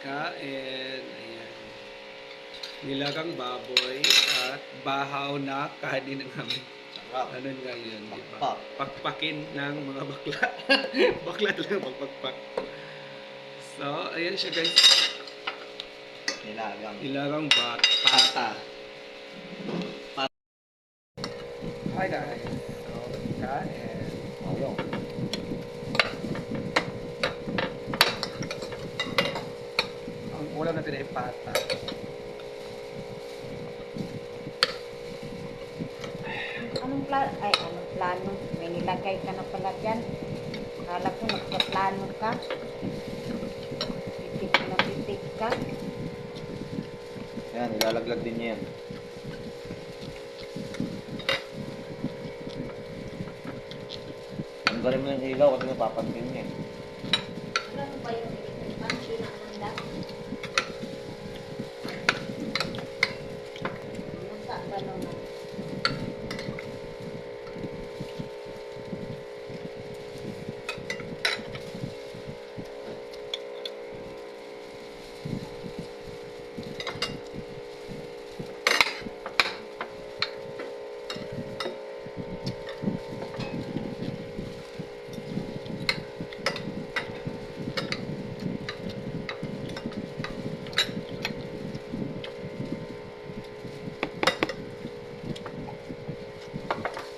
Kain. Ayan. Nilagang baboy at bahaw na kanin ng amin. Ano ngayon, di ba? Pakpak. Pakpakin ng mga bakla. bakla talaga magpakpak. So, ayan siya guys. Nilagang. Nilagang bat. Pata. Hi guys. So, kain. Ayong. Ang ulam natin ay pata. Anong plano? Ay, anong plano? May nilagay ka na pala dyan. Akala ko nagpaplano ka. Titik na titik ka. Yan, ilalaglag din yan. Ang galing mo yung ilaw kasi napapansin niya. eh. Ano ba yung pansin na manda? Musa ba naman?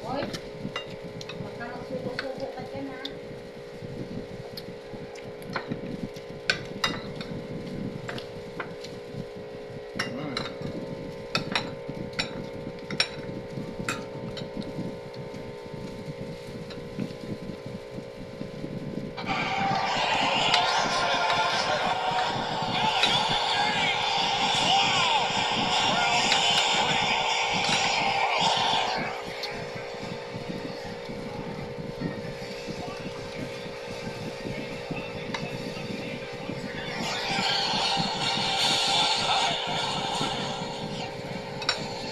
Hoy, baka magsubo-subo ka dyan ha. Mm.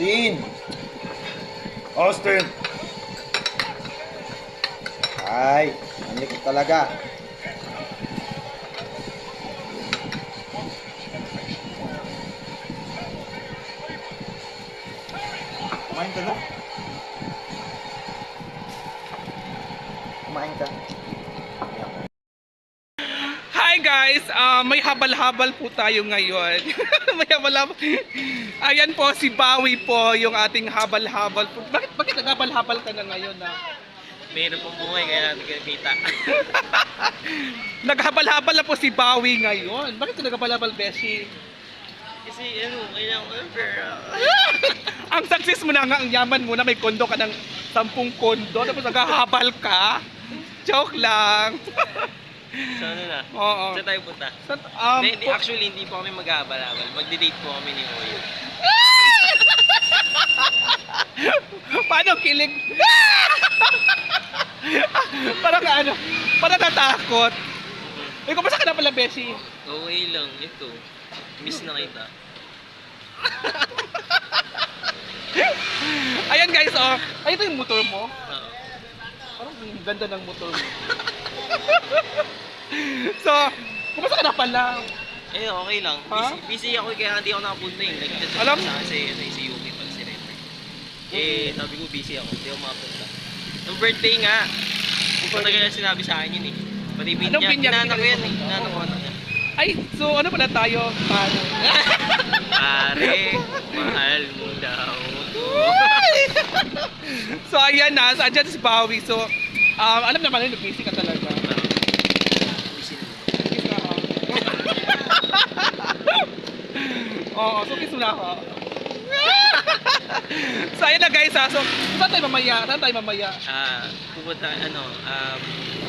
Dean! Austin! Ay, ang likod talaga. Kumain ka na? Kumain ka. Hi guys! Ah, may habal-habal po tayo ngayon. may habal-habal. Ayan po, si Bawi po, yung ating habal-habal po. Bakit, bakit naghabal-habal ka na ngayon na? Mayroon pong buhay kaya natin kita. Naghabal-habal na po si Bawi ngayon. Bakit ka naghabal-habal, Beshi? Kasi ano, kailangan ko ng pera. ang success mo na nga, ang yaman mo na may kondo ka ng sampung kondo, tapos naghahabal ka. Joke lang. So ano na? Oo. Saan tayo punta? Sa- um, hindi, hindi, po- actually, hindi po kami mag-aabal-abal. Magdi-date po kami ni Oyo. Paano kilig? parang ano, parang natakot. Eh, kumusta ka na pala, Beshi? Okay lang, ito. Miss na kita. Ayan guys, oh. Ay, ito yung motor mo. Oo. Parang ang ganda ng motor mo. so, kumusta ka na pala? Eh, okay lang. Ha? Busy, busy ako kaya hindi ako nakapunta eh. Nag-chat Alam? sa akin si, ano, si Yuki pag si Renner. Eh, sabi ko busy ako. Hindi ako makapunta. Nung birthday nga, matagal na sinabi sa akin yun eh. Pati binyag, Anong binyag? Inanak ko yan eh. Inanak ko niya. Ay, so ano pala tayo? Paano? Pare, mahal mo daw. so ayan na, so andyan si Bowie. So, um, alam naman yun, busy ka talaga. Busy na. Kiss na ako. Oo, so kiss mo na ako. So ayan na guys ha, so saan tayo mamaya? Saan tayo mamaya? Ah, pupunta, ano, um,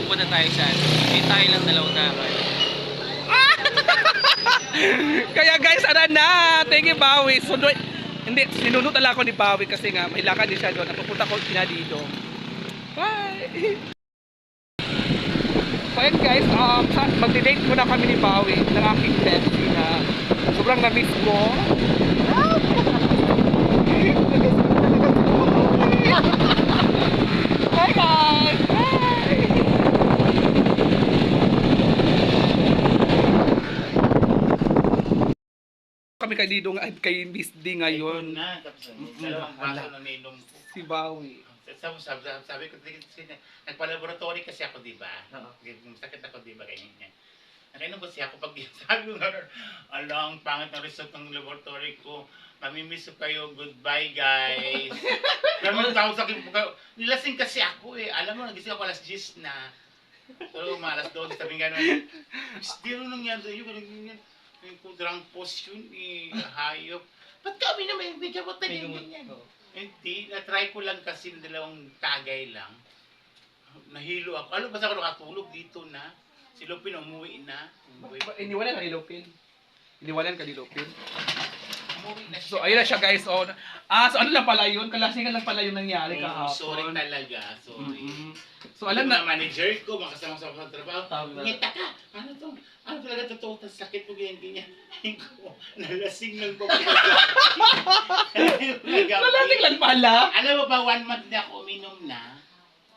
pupunta tayo sa, may tayo lang dalawang naman. Kaya guys, ano na, thank you Bowie. So, do- hindi, sinunod talaga ako ni Bowie kasi nga may lakad din siya doon. Napupunta ko sina dito. Bye! So ayun guys, um, magdi-date muna kami ni Bowie ng aking bestie na sobrang na-miss ko. Bye guys! Bye! Kay Didong at kay Miss D ngayon. na, tapos Mm-mm. dalawang Ala. baso na nainom ko. Si Bawi. Sabi, sabi, sabi, sabi ko, "Tingin- tingin- nagpa-laboratory kasi ako, di ba? Oo. Sakit ako, di ba, ganyan yan. Nakainom kasi ako pag sabi ko, ala, ang pangit ng result ng laboratory ko. Mamimiss ko kayo. Goodbye, guys. Naman tawag sa akin. Nilasing kasi ako eh. Alam mo, nagising ako alas 10 na. Pero mga alas 12, sabi nga naman, Miss, di ano nangyari sa'yo? Ganun, ganyan. Yung kudrang post yun eh. Hayop. Ba't kami naman, hindi ka ba May ganyan. Hindi, na-try ko lang kasi ng dalawang tagay lang. Nahilo ako. Ano, basta ako nakatulog dito na. Si Lupin umuwi na. Umuwi, Iniwalan ka ni Lopin. Iniwalan ka ni Lopin. So, ayun na siya guys. Oh, ah, so ano lang pala yun? Kalasingan lang pala yung nangyari kahapon. sorry talaga. Sorry. Mm-mm. So, alam na, manager ko, makasama sa mga trabaho. Tama. Ngita ka! Ano to? Ano talaga totoo? Tas sakit mo ganyan, ganyan. Ay ko, nalasing lang po. Nalasing lang pala. Alam mo ba, one month na ako uminom na.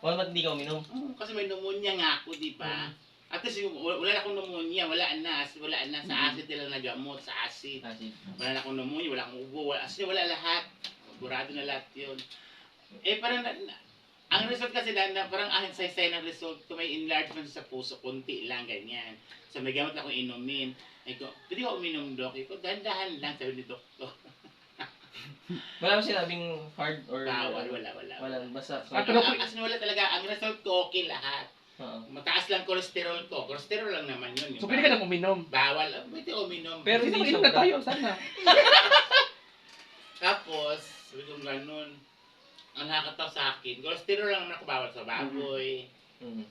Wala ba't hindi ka uminom? Oo, kasi may pneumonia nga ako, di ba? At least wala wala na akong pneumonia, wala na, wala na sa acid nila nagamot, sa acid. Wala na akong pneumonia, wala akong ubo, wala, as in, wala lahat. Burado na lahat yun. Eh, parang, na, na- ang result kasi na, na parang akin sa say ng result ko, may enlargement sa puso, konti lang, ganyan. So, may gamot akong inumin. Ay ko, pwede ko uminom, Dok? Iko, dahan-dahan lang, sabi ni Doktor. wala mo sinabing hard or... Bawal, wala, wala. Wala, basta... Ah, Pero, pero- as in, wala talaga, ang result ko, okay lahat. Oo. Mataas lang cholesterol ko. Cholesterol lang naman yun. so pwede ka nang uminom. Bawal. Ah, Pwede uminom. Pero Hindi hindi na sobra. tayo, sana. Tapos, sabi kong ganun, ang nakakataw sa akin, cholesterol lang naman ako bawal sa baboy. Mm.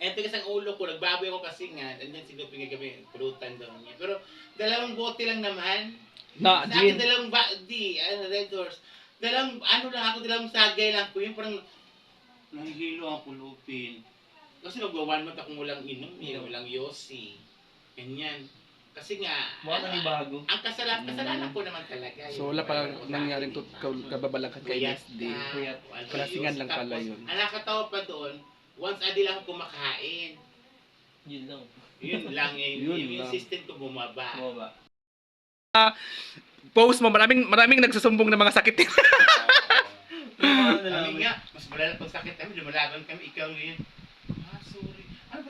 Eh, tigas ang ulo ko, nagbaboy ako kasi nga, andyan si Lupin nga gabi, pulutan daw niya. Pero, dalawang bote lang naman. Na, sa akin, dalawang ba, di, ano, Red Doors. Dalawang, ano lang ako, dalawang sagay lang po. Yung parang, nahihilo ako Lupin. Kasi magwa one month akong walang inom, eh, Inom. walang yosi. Ganyan. Kasi nga, Mukha ano, ni bago. ang kasalanan, kasalanan ko naman talaga. So, yung wala pa nangyaring eh. ka- kababalagan kay Puyat Miss D. ka, Puyat. wala Kalasingan yun. lang pala yun. Ang nakatawa pa doon, once a day lang ako kumakain. Yun lang. Yun lang eh. Yun yung lang. system ko bumaba. Bumaba. Post mo, maraming maraming nagsusumbong ng mga sakit. Yung mga Kami nalaman. nga, mas malala pag sakit kami, lumalaban kami, ikaw yun.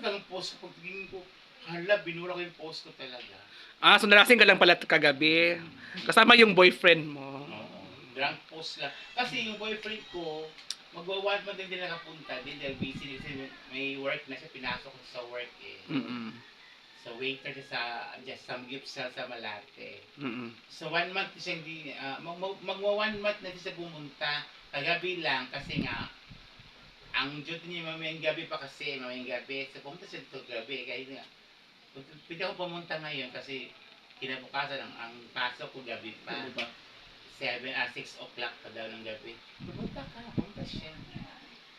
Ah, ba ang post ko? Pagtingin ko, hala, binura ko yung post ko talaga. ah, so nalasing ka lang pala kagabi. Kasama yung boyfriend mo. Oo. Drunk post lang. Kasi yung boyfriend ko, magwa-one month din din nakapunta din dahil busy din kasi may work na siya, pinasok ko sa work eh. Mm-mm. So waiter siya sa just some gifts sa, sa Malate. Mm-mm. So one month siya hindi, ah, mag, mag, magwa one month na siya pumunta. Kagabi lang kasi nga, ang duty niya mamayang gabi pa kasi, mamayang gabi. So pumunta siya ito gabi. Kaya nga, pwede ako pumunta ngayon kasi kinabukasan ang, ang pasok ko gabi pa. Ano ba? 7, ah, 6 o'clock pa daw ng gabi. Pumunta ka, pumunta siya.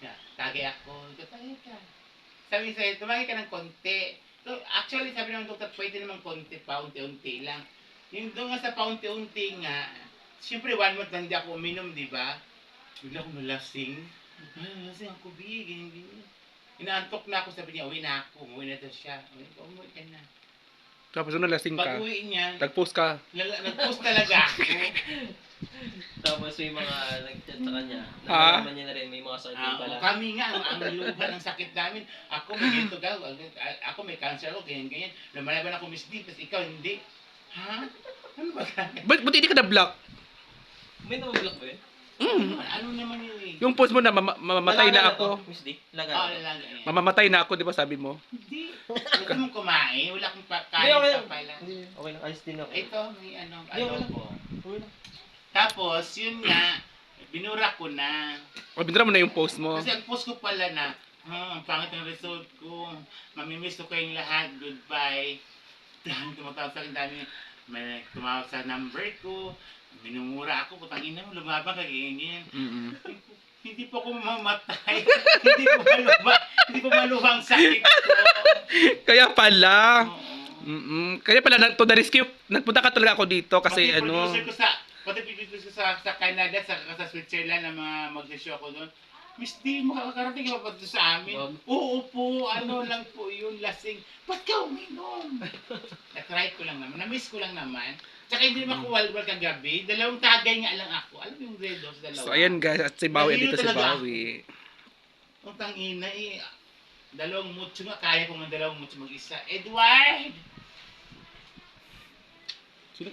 Yeah, tagay ako, tagay ka. Sabi sa'yo, tumagay ka ng konti. So, actually, sabi naman doktor, pwede naman konti pa, unti-unti lang. Yung doon nga sa paunti-unti nga, siyempre one month lang hindi ako uminom, di ba? Bigla akong malasing. Ay, malasing ako, bi, ganyan. Inaantok na ako, sabi niya, uwi na ako. Umuwi na daw siya. Uwi ko, umuwi ka na. Tapos nalasing Pag ka, uwi niya, nag-post ka. lala- nag-post talaga ako. Tapos may mga nag-chat sa kanya. Ah? Nalaman niya na rin, may mga sakit Ah, din pala. o kami nga, ang, ang luha ng sakit namin. Ako may ganito ka, ako may cancer ako, ganyan, ganyan. Lumalaban ako Miss D, tapos ikaw hindi. Ha? Ano ba? But, buti hindi ka na-block. May namablock ba yun? Mm. Ano naman yun eh? Yung post mo na mama- mamamatay Lalaga na to, ako. Miss D? Oo, Laga. lalanga eh. Mamamatay na ako, di ba sabi mo? Hindi. Gusto mong kumain, wala akong pa- Hindi, okay kain lang. pa pala. Hindi, okay lang. Ayos din ako. Ito, may ano, Hindi, okay. Okay lang. Tapos, yun nga, binura ko na. O, binira mo na yung post mo. Kasi ang post ko pala na, hmm, ang pangit ng result ko. Mamimiss ko kayong lahat. Goodbye. Dahil tumatawag sa akin, dami. May tumawag sa number ko. Minumura ako. Putang ina mo, lumabang ka, ganyan. Mm-mm. Hindi po ako mamatay. hindi po maluwa. hindi po maluwang sakit ko. Kaya pala. Oo. Mm-mm. Kaya pala, na, to the rescue, nagpunta ka talaga ako dito kasi pati ano. producer ko sa, pati producer ko sa, sa Canada, sa, sa Switzerland, na mga mag-show ko doon. Miss D, makakarating ka ba pa doon sa amin? Wag. Oo po, ano lang po yun, lasing. Ba't ka uminom? try ko lang naman. Na-miss ko lang naman. Tsaka hindi naman ako walwal kagabi. Dalawang tagay nga lang ako. Alam mo yung red dalawa. So ayan guys, at si Bawi, Nahilo dito si talaga Bawi. Ang tangina eh. Dalawang mucho nga. Kaya ko ng dalawang mucho mag-isa. Edward! Sino